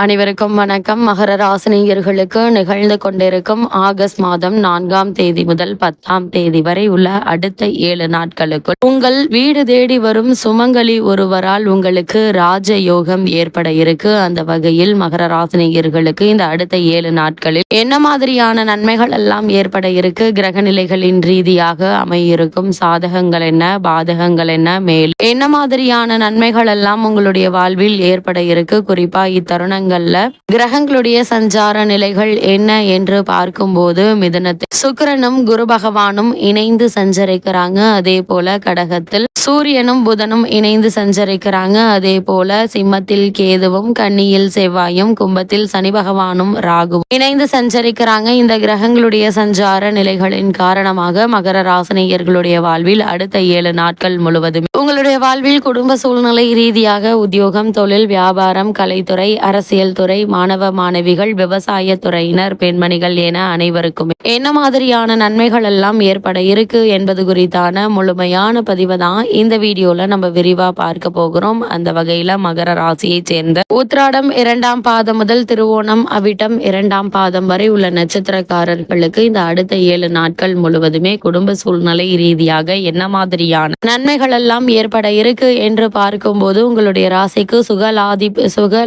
அனைவருக்கும் வணக்கம். மகர ராசினியர்களுக்கு நிகழ்ந்து கொண்டிருக்கும் ஆகஸ்ட் மாதம் நான்காம் தேதி முதல் பத்தாம் தேதி வரை உள்ள அடுத்த ஏழு நாட்களுக்குள் உங்கள் வீடு தேடி வரும் சுமங்கலி ஒருவரால் உங்களுக்கு ராஜ யோகம் ஏற்பட இருக்கு. அந்த வகையில் மகர ராசினியர்களுக்கு இந்த அடுத்த ஏழு நாட்களில் என்ன மாதிரியான நன்மைகள் எல்லாம் ஏற்பட இருக்கு? கிரக நிலைகளின் ரீதியாக அமையிருக்கும் சாதகங்கள் என்ன? பாதகங்கள் என்ன? மேல் என்ன மாதிரியான நன்மைகள் எல்லாம் உங்களுடைய வாழ்வில் ஏற்பட இருக்கு? குறிப்பா இத்தருணங்கள்ல கிரகங்களுடைய சஞ்சார நிலைகள் என்ன என்று பார்க்கும்போது மிதனத்தில் சுக்கரனும் குரு பகவானும் இணைந்து சஞ்சரிக்கிறாங்க. அதே போல கடகத்தில் சூரியனும் புதனும் இணைந்து சஞ்சரிக்கிறாங்க. அதே போல சிம்மத்தில் கேதுவும் கன்னியில் செவ்வாயும் கும்பத்தில் சனி பகவானும் ராகுவும் இணைந்து சஞ்சரிக்கிறாங்க. இந்த கிரகங்களுடைய சஞ்சார நிலைகளின் காரணமாக மகர ராசனியர்களுடைய வாழ்வில் அடுத்த ஏழு நாட்கள் முழுவதும் உங்களுடைய வாழ்வில் குடும்ப சூழ்நிலை ரீதியாக உத்தியோகம் தொழில் வியாபாரம் கலைத்துறை அரசியல் துறை மாணவ மாணவிகள் விவசாய துறையினர் பெண்மணிகள் என அனைவருக்குமே. என்ன மாதிரியான நன்மைகள் எல்லாம் ஏற்பட இருக்கு என்பது குறித்தான முழுமையான பதிவை தான் இந்த வீடியோல நம்ம விரிவா பார்க்க போகிறோம். அந்த வகையில மகர ராசியை சேர்ந்த உத்ராடம் இரண்டாம் பாதம் முதல் திருவோணம் அவிட்டம் இரண்டாம் பாதம் வரை உள்ள நட்சத்திரக்காரர்களுக்கு இந்த அடுத்த ஏழு நாட்கள் முழுவதுமே குடும்ப சூழ்நிலை ரீதியாக என்ன மாதிரியான நன்மைகள் எல்லாம் ஏற்பட இருக்கு என்று பார்க்கும்போது உங்களுடைய ராசிக்கு சுகலாதி சுக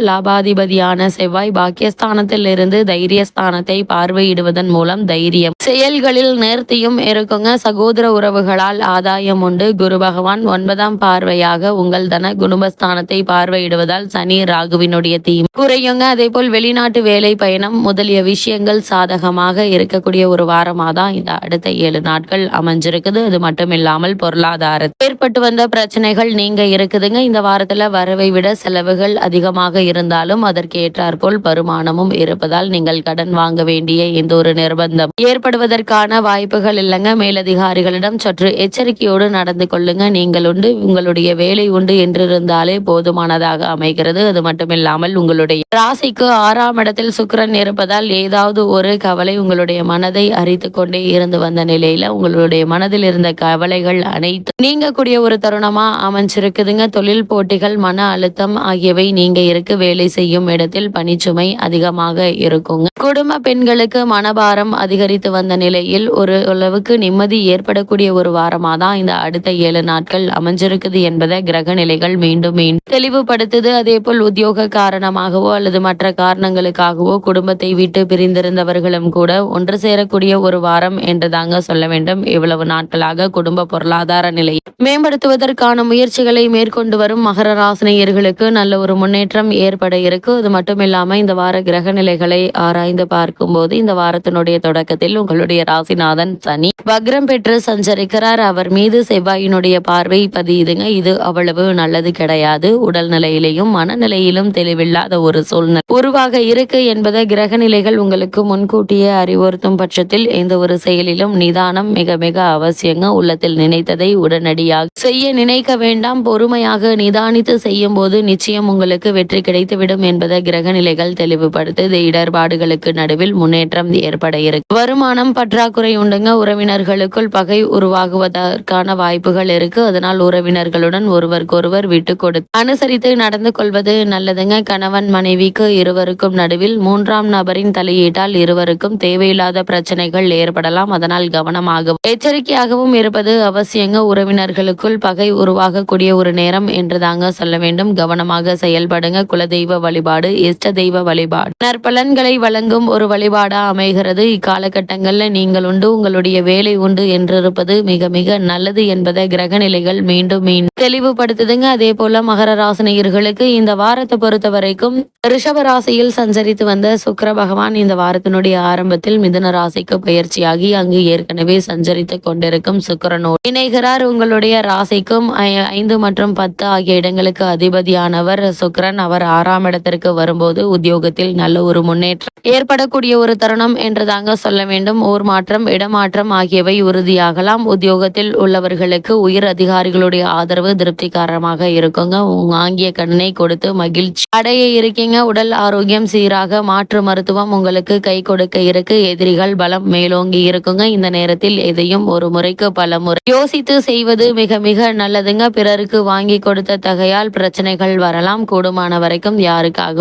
லாபாதிபதியான செவ்வாய் பாக்கியஸ்தானத்தில் இருந்து தைரியஸ்தானத்தை பார்வையிடுவதன் மூலம் தைரியம். செயல்களில் நேர்த்தியும் இருக்குங்க சகோதர உறவுகளால் ஆதாயம் உண்டு. குரு பகவான் ஒன்பதாம் பார்வையாக உங்கள் தன குடும்பஸ்தானத்தை பார்வையிடுவதால் சனி ராகுவினுடைய தீம். குறையுங்க. அதே போல் வெளிநாட்டு வேலை பயணம் முதலிய விஷயங்கள் சாதகமாக இருக்கக்கூடிய ஒரு வாரமாக தான் இந்த அடுத்த ஏழு நாட்கள் அமைஞ்சிருக்குது. அது மட்டும் இல்லாமல் பொருளாதார ஏற்பட்டு வந்த பிரச்சனைகள் நீங்க இருக்குதுங்க. இந்த வாரத்துல வரவை விட செலவுகள் அதிகமாக இருந்தாலும் அதற்கு ஏற்றாற்போல் வருமானமும் இருப்பதால் நீங்கள் கடன் வாங்க வேண்டிய எந்த ஒரு நிர்பந்தம் ஏற்படுவதற்கான வாய்ப்புகள் இல்லைங்க. மேலதிகாரிகளிடம் சற்று எச்சரிக்கையோடு நடந்து கொள்ளுங்க. நீங்கள் உண்டு உங்களுடைய வேலை உண்டு என்றிருந்தாலே போதுமானதாக அமைகிறது. அது மட்டுமில்லாமல் உங்களுடைய ராசிக்கு ஆறாம் இடத்தில் சுக்கரன் இருப்பதால் ஏதாவது ஒரு கவலை உங்களுடைய மனதை அரித்து கொண்டே இருந்து வந்த நிலையில உங்களுடைய மனதில் இருந்த கவலைகள் அனைத்து நீங்கக்கூடிய ஒரு தருணமா அமைஞ்சிருக்குதுங்க. தொழில் போட்டிகள் மன அழுத்தம் ஆகியவை நீங்க இருக்கு. வேலை செய்யும் இடத்தில் பணிச்சுமை அதிகமாக இருக்குங்க. குடும்ப பெண்களுக்கு மனபாரம் அதிகரித்து வந்த நிலையில் ஒரு அளவுக்கு நிம்மதி ஏற்படக்கூடிய ஒரு வாரமா தான் இந்த அடுத்த ஏழு நாட்கள் அமைஞ்சிருக்குது என்பதை கிரக நிலைகள் மீண்டும் மீண்டும் தெளிவுபடுத்துது. அதே போல் உத்தியோக காரணமாகவோ அல்லது மற்ற காரணங்களுக்காகவோ குடும்பத்தை விட்டு பிரிந்திருந்தவர்களும் கூட ஒன்று சேரக்கூடிய ஒரு வாரம் என்று தாங்க சொல்ல வேண்டும். இவ்வளவு நாட்களாக குடும்ப பொருளாதார நிலை மேம்படுத்துவதற்கான முயற்சிகளை மேற்கொண்டு வரும் மகர ராசினியர்களுக்கு நல்ல ஒரு முன்னேற்றம் ஏற்பட இருக்கு. அது மட்டும் இல்லாமல் இந்த வார கிரக நிலைகளை ஆராய்ந்து பார்க்கும்போது இந்த வாரத்தினுடைய தொடக்கத்தில் உங்களுடைய ராசிநாதன் சனி வக்ரம் பெற்று சஞ்சரிக்கிறார். அவர் மீது செவ்வாயினுடைய பார்வை பதியுதுங்க. இது அவ்வளவு நல்லது கிடையாது. உடல்நிலையிலையும் மனநிலையிலும் தெளிவில்லாத ஒரு சூழ்நிலை உருவாக இருக்கு என்பதை கிரக நிலைகள் உங்களுக்கு முன்கூட்டியே அறிவுறுத்தும் பட்சத்தில் எந்த ஒரு செயலிலும் நிதானம் மிக மிக அவசியங்க. உள்ளத்தில் நினைத்ததை உடனடியாக செய்ய நினைக்க வேண்டாம். பொறுமையாக நிதானித்து செய்யும் போது நிச்சயம் உங்களுக்கு வெற்றி கிடைத்துவிடும் என்பதை கிரக நிலைகள் தெளிவுபடுத்துது. இடர்பாடுகளுக்கு நடுவில் முன்னேற்றம் ஏற்பட இருக்கு. வருமானம் பற்றாக்குறை உண்டுங்க. உறவினர்களுக்குள் பகை உருவாகுவதற்கான வாய்ப்புகள் இருக்கு. அதனால் உறவினர்களுடன் ஒருவருக்கொருவர் விட்டு கொடு அனுசரித்து நடந்து கொள்வது நல்லதுங்க. கணவன் மனைவிக்கு இருவருக்கும் நடுவில் மூன்றாம் நபரின் தலையீட்டால் இருவருக்கும் தேவையில்லாத பிரச்சனைகள் ஏற்படலாம். அதனால் கவனமாகவும் எச்சரிக்கையாகவும் இருப்பது அவசியங்க. உறவினர்களுக்குள் பகை உருவாகக்கூடிய ஒரு நேரம் என்று தாங்க சொல்ல வேண்டும். கவனமாக செயல்படுங்க. குலதெய்வ வழிபாடு இஷ்ட தெய்வ வழிபாடு. நற்பலன்களை வழங்கும் ஒரு வழிபாடா அமைகிறது. இக்காலகட்டங்களில் நீங்கள் உண்டு உங்களுடைய வேலை உண்டு என்றிருப்பது மிக மிக நல்லது என்பதை கிரக நிலைகள் மீண்டும் மீண்டும் தெளிவுபடுத்துதுங்க. அதே போல மகர ராசினியர்களுக்கு இந்த வாரத்தை பொறுத்த வரைக்கும் ரிஷப ராசியில் சஞ்சரித்து வந்த சுக்கர பகவான் இந்த வாரத்தினுடைய ஆரம்பத்தில் மிதுன ராசிக்கு பயிற்சியாகி அங்கு ஏற்கனவே சஞ்சரித்து கொண்டிருக்கும் சுக்கிரனோடு இணைகிறார். உங்களுடைய ராசிக்கும் ஐந்து மற்றும் பத்து ஆகிய இடங்களுக்கு அதிபதியானவர் சுக்கரன். அவர் ஆறாம் இடத்திற்கு வரும்போது உத்தியோகத்தில் நல்ல ஒரு முன்னேற்றம் ஏற்படக்கூடிய ஒரு தருணம் என்று தாங்க சொல்ல வேண்டும். ஊர் மாற்றம் இடமாற்றம் ஆகியவை உறுதியாகலாம். உத்தியோகத்தில் உள்ளவர்களுக்கு உயர் அதிகாரிகளுடைய ஆதரவு திருப்திகரமாக இருக்குங்க. உங்க வாங்கிய கடனை கொடுத்து மகிழ்ச்சி. அடைய இருக்கீங்க. உடல் ஆரோக்கியம் சீராக மாற்று மருத்துவம் உங்களுக்கு கை கொடுக்க இருக்கு. எதிரிகள் பலம் மேலோங்கி இருக்குங்க. இந்த நேரத்தில் எதையும் ஒரு முறைக்கு பல முறை யோசித்து செய்வது மிக மிக நல்லதுங்க. பிறருக்கு வாங்கி கொடுத்த தகையால் பிரச்சனைகள் வரலாம். கூடுமான வரைக்கும்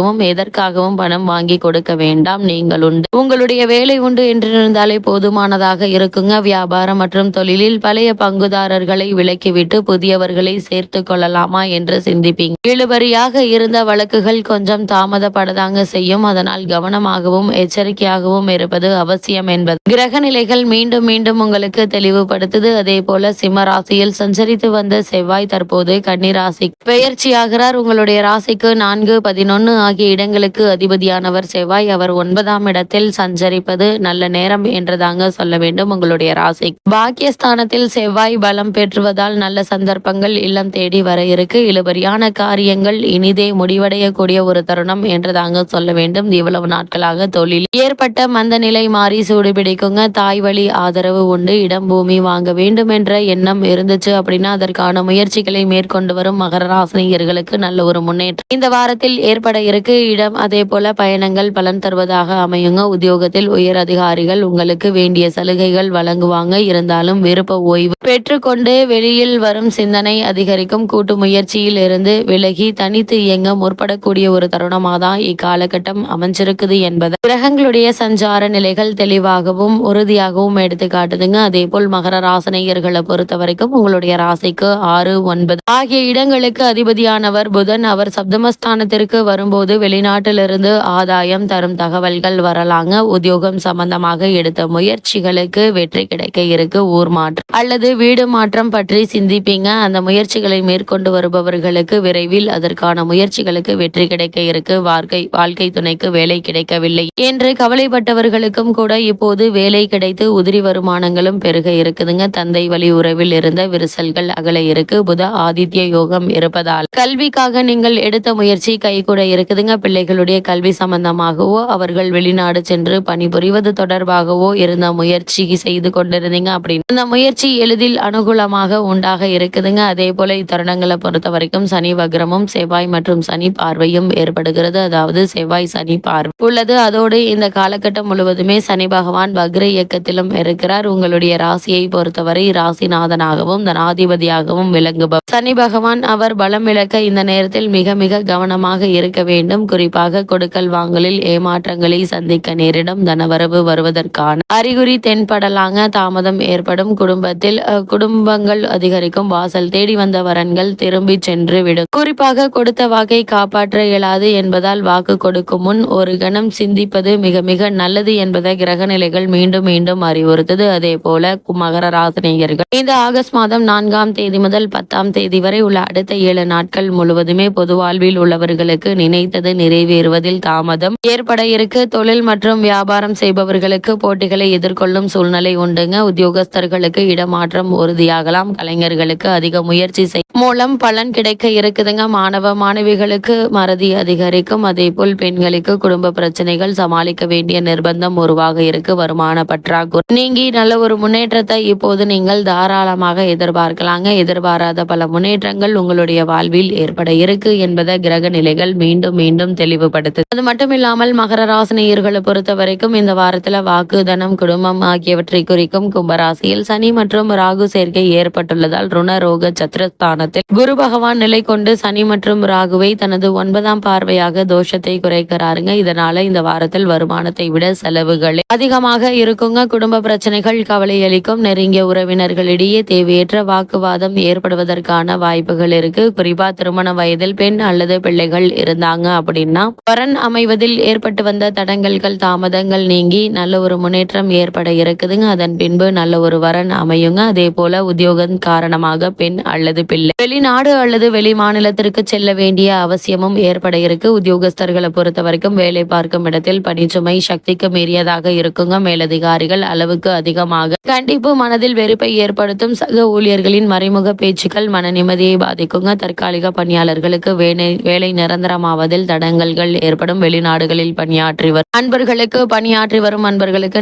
யாருக்காகவும் எதற்காகவும் பணம் வாங்கி கொடுக்க வேண்டாம் நீங்கள் உண்டு. உங்களுடைய வேலை உண்டு என்றிருந்தாலே போதுமானதாக இருக்குங்க. வியாபாரம் மற்றும் தொழிலில் பழைய பங்குதாரர்களை விலக்கிவிட்டு புதியவர்களை சேர்த்து கொள்ளலாமா என்று சிந்திப்பீங்க. இழுபறியாக இருந்த வழக்குகள் கொஞ்சம் தாமதப்படதாங்க செய்யும். அதனால் கவனமாகவும் எச்சரிக்கையாகவும் இருப்பது அவசியம் என்பது. கிரக நிலைகள் மீண்டும் மீண்டும் உங்களுக்கு தெளிவுபடுத்துது. அதே போல சிம்ம ராசியில் சஞ்சரித்து வந்த செவ்வாய் தற்போது கன்னிராசி. பெயர்ச்சியாகிறார் உங்களுடைய ராசிக்கு நான்கு பதினொன்னு ஆகிய இடங்களுக்கு அதிபதியானவர் செவ்வாய் அவர் ஒன்பதாம் இடத்தில் சஞ்சரிப்பது நல்ல நேரம் என்றுதாங்க சொல்ல வேண்டும் உங்களுடைய ராசி. பாக்கியஸ்தானத்தில் செவ்வாய் பலம் பெற்றுவதால் நல்ல சந்தர்ப்பங்கள் இல்லம் தேடி வர இருக்கு. இழுபறியான காரியங்கள் இனிதே முடிவடையக்கூடிய ஒரு தருணம் என்றுதாங்க சொல்ல வேண்டும். இவ்வளவு நாட்களாக தொழில் ஏற்பட்ட மந்த நிலை மாறி சூடு பிடிக்குங்க. தாய் வழி ஆதரவு உண்டு. இடம் பூமி வாங்க வேண்டும் என்ற எண்ணம் இருந்துச்சு அப்படின்னா அதற்கான முயற்சிகளை மேற்கொண்டு வரும் மகர ராசினியர்களுக்கு நல்ல ஒரு முன்னேற்றம் இந்த வாரத்தில் ஏற்பட இருக்கு. இடம் அதே போல பயணங்கள் பலன் தருவதாக அமையுங்க. உத்தியோகத்தில் உயர் அதிகாரிகள் உங்களுக்கு வேண்டிய சலுகைகள் வழங்குவாங்க. இருந்தாலும் விருப்ப ஓய்வு பெற்றுக்கொண்டு வெளியில் வரும் சிந்தனை அதிகரிக்கும். கூட்டு முயற்சியில் இருந்து விலகி தனித்து இயங்க முற்படக்கூடிய ஒரு தருணமாக தான் இக்காலகட்டம் அமைஞ்சிருக்குது என்பது. கிரகங்களுடைய சஞ்சார நிலைகள் தெளிவாகவும் உறுதியாகவும் எடுத்து காட்டுதுங்க அதே போல் மகர ராசனையர்களை பொறுத்த வரைக்கும் உங்களுடைய ராசிக்கு ஆறு ஒன்பது ஆகிய இடங்களுக்கு அதிபதியானவர் புதன். அவர் சப்தமஸ்தானத்திற்கு வரும்போது வெளிநாட்டிலிருந்து ஆதாயம் தரும் தகவல்கள் வரலாங்க. உத்தியோகம் சம்பந்தமாக எடுத்த முயற்சிகளுக்கு வெற்றி கிடைக்க இருக்கு. ஊர் மாற்றம் அல்லது வீடு மாற்றம் பற்றி சிந்திப்பீங்க. அந்த முயற்சிகளை மேற்கொண்டு வருபவர்களுக்கு விரைவில் அதற்கான முயற்சிகளுக்கு வெற்றி கிடைக்க இருக்கு. வாழ்க்கை வாழ்க்கை துணைக்கு வேலை கிடைக்கவில்லை என்று கவலைப்பட்டவர்களுக்கும் கூட இப்போது வேலை கிடைத்து உதிரி வருமானங்களும் பெருக இருக்குதுங்க. தந்தை வழி உறவில் இருந்த விரிசல்கள் அகல இருக்கு. புத ஆதித்ய யோகம் இருப்பதால் கல்விக்காக நீங்கள் எடுத்த முயற்சி கைகூட இருக்குதுங்க. பிள்ளைகளுடைய கல்வி சம்பந்தமாகவோ அவர்கள் வெளிநாடு சென்று பணிபுரிவது தொடர்பாகவோ இருந்த முயற்சி செய்து கொண்டிருந்தீங்க அப்படின்னு. அந்த முயற்சி எளிதில் அனுகூலமாக உண்டாக இருக்குதுங்க. அதே போல இத்தருணங்களை பொறுத்த வரைக்கும் சனி வக்ரமும் செவ்வாய் மற்றும் சனி பார்வையும் ஏற்படுகிறது. அதாவது செவ்வாய் சனி பார்வை உள்ளது. அதோடு இந்த காலகட்டம் முழுவதுமே சனி பகவான் வக்ர இயக்கத்திலும் இருக்கிறார். உங்களுடைய ராசியை பொறுத்தவரை ராசிநாதனாகவும் தனாதிபதியாகவும் விளங்குபவர். சனி பகவான் அவர் பலம் இழக்க இந்த நேரத்தில் மிக மிக கவனமாக இருக்க வேண்டும். குறிப்பாக கொடுக்கல் வாங்கலில் ஏமாற்றங்களை சந்திக்க நேரிடும். தனவரவு வருவதற்கான அறிகுறி தென்படலாங்க. தாமதம் ஏற்படும். குடும்பத்தில் குடும்பங்கள் அதிகரிக்கும். வாசல் தேடி வந்த வரன்கள் திரும்பி சென்று விடும். குறிப்பாக கொடுத்த வாக்கை காப்பாற்ற இயலாது என்பதால் வாக்கு கொடுக்கும் முன் ஒரு கணம் சிந்திப்பது மிக மிக நல்லது என்பதை கிரக நிலைகள் மீண்டும் மீண்டும் அறிவுறுத்தது. அதே போல மகர ராசினியர்கள். இந்த ஆகஸ்ட் மாதம் நான்காம் தேதி முதல் பத்தாம் தேதி வரை உள்ள அடுத்த ஏழு நாட்கள் முழுவதுமே பொது வாழ்வில் உள்ளவர்களுக்கு நினைத்தது நிறைவேறுவதில் தாமதம். ஏற்பட இருக்கு. தொழில் மற்றும் வியாபாரம் செய்பவர்களுக்கு போட்டிகளை எதிர்கொள்ளும் சூழ்நிலை உண்டுங்க. உத்தியோகஸ்தர்களுக்கு இடமாற்றம் உறுதியாகலாம். கலைஞர்களுக்கு அதிக முயற்சி செய் மூலம் பலன் கிடைக்க இருக்குதுங்க. மாணவ மாணவிகளுக்கு மறதி அதிகரிக்கும். அதே போல் பெண்களுக்கு குடும்ப பிரச்சனைகள் சமாளிக்க வேண்டிய நிர்பந்தம் உருவாக இருக்கு. வருமான பற்றாக்குறை நீங்கி நல்ல ஒரு முன்னேற்றத்தை இப்போது நீங்கள் தாராளமாக எதிர்பார்க்கலாங்க. எதிர்பாராத பல முன்னேற்றங்கள் உங்களுடைய வாழ்வில் ஏற்பட இருக்கு என்பதை கிரக நிலைகள் மீண்டும் மீண்டும் தெளிவுபடுத்து அது மட்டும் இல்லாமல் மகர ராசினியர்களை பொறுத்த வரைக்கும் இந்த வாரத்துல வாக்கு தனம் குடும்பம் ஆகியவற்றை குறிக்கும் கும்பராசியில் சனி மற்றும் ராகு சேர்க்கை ஏற்பட்டுள்ளதால் ருணரோக சத்ரஸ்தானத்தில் குரு பகவான் நிலை கொண்டு சனி மற்றும் ராகுவை தனது ஒன்பதாம் பார்வையாக தோஷத்தை குறைக்கிறாருங்க. இதனால இந்த வாரத்தில் வருமானத்தை விட செலவுகளே அதிகமாக இருக்குங்க. குடும்ப பிரச்சனைகள் கவலை அளிக்கும். நெருங்கிய உறவினர்களிடையே தேவையற்ற வாக்குவாதம் ஏற்படுவதற்கான வாய்ப்புகள் இருக்கு. குறிப்பா திருமண வயதில் பெண் அல்லது பிள்ளைகள் இருந்தாங்க. அப்படின்னா வரன் அமைவதில் ஏற்பட்டு வந்த தடங்கல்கள் தாமதங்கள் நீங்கி நல்ல ஒரு முன்னேற்றம் ஏற்பட இருக்குதுங்க. அதன் பின்பு நல்ல ஒரு வரன் அமையுங்க. அதே போல உத்தியோகம் காரணமாக பெண் அல்லது பிள்ளை வெளிநாடு அல்லது வெளி மாநிலத்திற்கு செல்ல வேண்டிய அவசியமும் ஏற்பட இருக்கு. உத்தியோகஸ்தர்களை பொறுத்த வரைக்கும் வேலை பார்க்கும் இடத்தில் பணிச்சுமை சக்திக்கு மீறியதாக இருக்குங்க. மேலதிகாரிகள் அளவுக்கு அதிகமாக கண்டிப்பு மனதில் வெறுப்பை ஏற்படுத்தும் சக ஊழியர்களின் மறைமுக பேச்சுக்கள் மன நிம்மதியை பாதிக்குங்க. தற்காலிக பணியாளர்களுக்கு வேலை வேலை நிரந்தரமாவதில் தடங்கல்கள் ஏற்படும். வெளிநாடுகளில் பணியாற்றி வரும் அன்பர்களுக்கு பணியாற்றி வரும் அன்பர்களுக்கு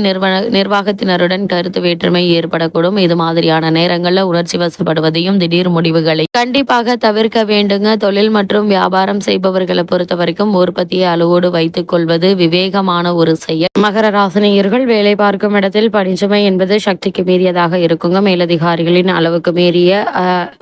நிர்வாகத்தினருடன் கருத்து வேற்றுமை ஏற்படக்கூடும். இது மாதிரியான நேரங்களில் உணர்ச்சி வசப்படுவதையும் திடீர் முடிவுகளை கண்டிப்பாக தவிர்க்க வேண்டுங்க. தொழில் மற்றும் வியாபாரம் செய்பவர்களை பொறுத்த வரைக்கும் உற்பத்தியை அளவோடு வைத்துக் கொள்வது விவேகமான ஒரு செயல். மகர ராசினியர்கள் வேலை பார்க்கும் இடத்தில் பணிச்சுமை என்பது சக்திக்கு மீறியதாக இருக்குங்க. மேலதிகாரிகளின் அளவுக்கு மீறிய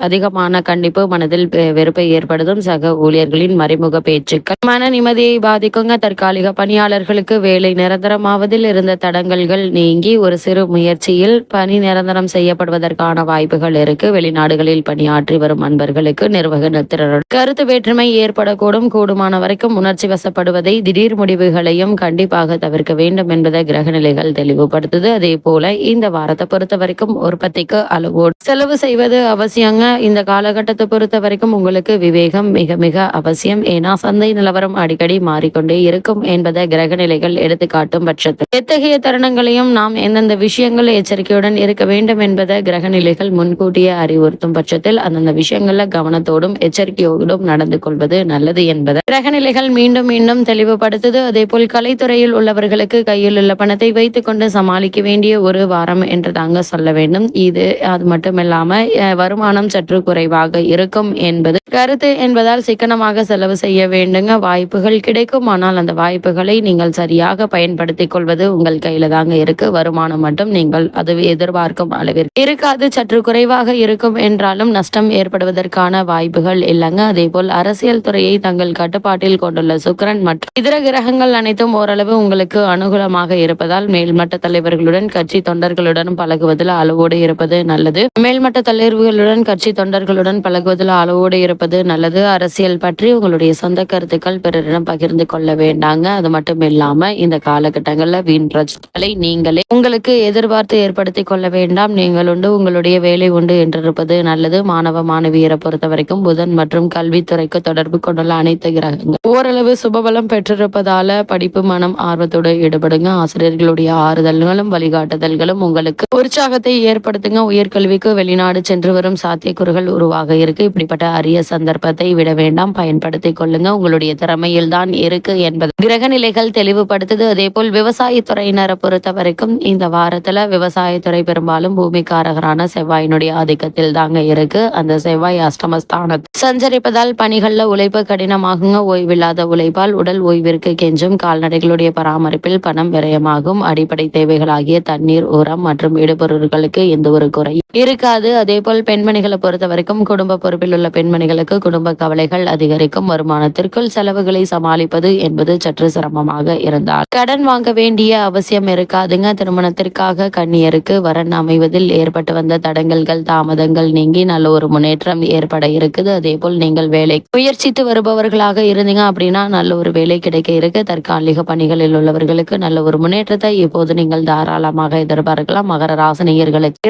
அதிகமான கண்டிப்பு மனதில் வெறுப்பை ஏற்படுத்தும் சக ஊழியர்களின் மறைமுக பேச்சுக்கள் மன நிம்மதியை பாதிக்குங்க. தற்காலிக பணியாளர்களுக்கு வேலை நிரந்தரமாவதில் இருந்த தடங்கல்கள் நீங்கி ஒரு சிறு முயற்சியில் பணி நிரந்தரம் செய்யப்படுவதற்கான வாய்ப்புகள் இருக்கு. வெளிநாடுகளில் பணியாற்றி வரும் அன்பர்களுக்கு நிர்வாகத்தினருடன் கருத்து வேற்றுமை ஏற்படக்கூடும். கூடுமான வரைக்கும் உணர்ச்சி வசப்படுவதை திடீர் முடிவுகளையும் கண்டிப்பாக தவிர்க்க வேண்டும் என்பதை கிரகநிலைகள் தெளிவுபடுத்துது. அதே போல இந்த வாரத்தை பொறுத்த வரைக்கும் உற்பத்திக்கு அளவோடு செலவு செய்வது அவசியங்க. இந்த காலகட்டத்தை பொறுத்த வரைக்கும் உங்களுக்கு விவேகம் மிக மிக அவசியம். ஏன்னா சந்தை நிலவரம் அடிக்கடி மாறிக்கொண்டே இருக்கும் என்பதை கிரகநிலைகள் எடுத்துக்காட்டும் பட்சத்தில். எத்தகைய தருணங்களையும் நாம் எந்தெந்த விஷயங்கள் எச்சரிக்கையுடன் இருக்க வேண்டும் என்பதை கிரகநிலைகள் முன்கூட்டியே அறிவுறுத்தும் பட்சத்தில் அந்தந்த விஷயங்கள்ல கவனத்தோடும் எச்சரிக்கையோடும் நடந்து கொள்வது நல்லது என்பதை. கிரகநிலைகள் மீண்டும் மீண்டும் தெளிவுபடுத்துது. அதே போல் கலைத்துறையில் உள்ளவர்களுக்கு கையில் உள்ள பணத்தை வைத்துக் கொண்டு சமாளிக்க வேண்டிய ஒரு வாரம் என்று தாங்க சொல்ல வேண்டும். இது அது மட்டுமில்லாம வருமானம் சற்று குறைவாக இருக்கும் என்பது கருத்து என்பதால் சிக்கனமாக செலவு செய்ய வேண்டும். பண்ணுங்க வாய்ப்புகள் கிடைக்கும். ஆனால் அந்த வாய்ப்புகளை நீங்கள் சரியாக பயன்படுத்திக் கொள்வது உங்கள் கையில தாங்க இருக்கு. வருமானம் மட்டும் நீங்கள் அது எதிர்பார்க்கும் அளவிற்கு இருக்காது. சற்று குறைவாக இருக்கும் என்றாலும் நஷ்டம் ஏற்படுவதற்கான வாய்ப்புகள் இல்லைங்க. அதே போல் அரசியல் துறையை தங்கள் கட்டுப்பாட்டில் கொண்டுள்ள சுக்கரன் மற்றும் இதர கிரகங்கள் அனைத்தும் ஓரளவு உங்களுக்கு அனுகூலமாக இருப்பதால் மேல்மட்ட தலைவர்களுடன் கட்சி தொண்டர்களுடன் பழகுவதில் அளவோடு இருப்பது நல்லது. மேல்மட்ட தலைவர்களுடன் கட்சி தொண்டர்களுடன் பழகுவதில் அளவோடு இருப்பது நல்லது. அரசியல் பற்றி உங்களுடைய சொந்த கருத்து கருத்துக்கள் பிறரிடம் பகிர்ந்து கொள்ள வேண்டாங்க. அது மட்டும் இல்லாம இந்த காலகட்டங்களில் வீண் பிரச்சனைகளை நீங்களே உங்களுக்கு எதிர்பார்த்து ஏற்படுத்தி கொள்ள வேண்டாம். நீங்கள் உண்டு உங்களுடைய வேலை உண்டு என்றிருப்பது நல்லது. மாணவ மாணவியரை பொறுத்த வரைக்கும் புதன் மற்றும் கல்வித்துறைக்கு தொடர்பு கொண்டுள்ள அனைத்து கிரகங்கள். ஓரளவு சுபபலம் பெற்றிருப்பதால படிப்பு மனம் ஆர்வத்தோடு ஈடுபடுங்க. ஆசிரியர்களுடைய ஆறுதல்களும் வழிகாட்டுதல்களும் உங்களுக்கு உற்சாகத்தை ஏற்படுத்துங்க. உயர்கல்விக்கு வெளிநாடு சென்று வரும் சாத்தியக்கூறுகள் உருவாக இருக்கு. இப்படிப்பட்ட அரிய சந்தர்ப்பத்தை விட வேண்டாம். பயன்படுத்திக் கொள்ளுங்க. உங்களுடைய திறமையில் தான் இருக்கு என்பது. கிரகநிலைகள் தெளிவுபடுத்துது. அதே போல் விவசாயத்துறையினரை பொறுத்த வரைக்கும் இந்த வாரத்துல விவசாயத்துறை பெரும்பாலும் பூமிக்காரகரான செவ்வாயினுடைய ஆதிக்கத்தில் தாங்க இருக்கு. அந்த செவ்வாய் அஷ்டமஸ்தானம் சஞ்சரிப்பதால் பணிகள்ல உழைப்பு கடினமாகுங்க. ஓய்வில்லாத உழைப்பால் உடல் ஓய்விற்கு கெஞ்சும். கால்நடைகளுடைய பராமரிப்பில் பணம் விரயமாகும். அடிப்படை தேவைகளாகிய தண்ணீர் உரம் மற்றும் இடுபொருட்களுக்கு எந்த ஒரு குறையும் இருக்காது. அதே போல் பெண்மணிகளை பொறுத்த வரைக்கும் குடும்ப பொறுப்பில் உள்ள பெண்மணிகளுக்கு குடும்ப கவலைகள் அதிகரிக்கும். வருமானத்திற்குள் செலவுகளை சமாளிப்பது என்பது சற்று சிரமமாக இருந்தால். கடன் வாங்க வேண்டிய அவசியம் இருக்காதுங்க. திருமணத்திற்காக கண்ணியருக்கு வரன் அமைவதில் ஏற்பட்டு வந்த தடங்கல்கள் தாமதங்கள் நீங்கி நல்ல ஒரு முன்னேற்றம் ஏற்பட இருக்குது. அதே போல் நீங்கள் வேலை முயற்சித்து வருபவர்களாக இருந்தீங்க அப்படின்னா நல்ல ஒரு வேலை கிடைக்க இருக்கு. தற்காலிக பணிகளில் உள்ளவர்களுக்கு நல்ல ஒரு முன்னேற்றத்தை இப்போது நீங்கள் தாராளமாக எதிர்பார்க்கலாம். மகர ராசினியர்களுக்கு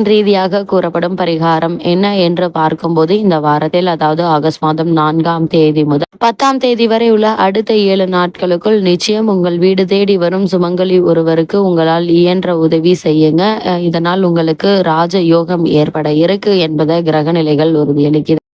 கிரகநிலைகளின் ரீதியாக கூறப்படும் பரிகாரம் என்ன என்று பார்க்கும்போது இந்த வாரத்தில் அதாவது ஆகஸ்ட் மாதம் நான்காம் தேதி முதல் பத்தாம் தேதி வரை உள்ள அடுத்த ஏழு நாட்களுக்குள் நிச்சயம் உங்கள் வீடு தேடி வரும் சுமங்கலி ஒருவருக்கு உங்களால் இயன்ற உதவி செய்யுங்க. இதனால் உங்களுக்கு ராஜ யோகம் ஏற்பட இருக்கு என்பதை கிரகநிலைகள் உறுதியளிக்கிறது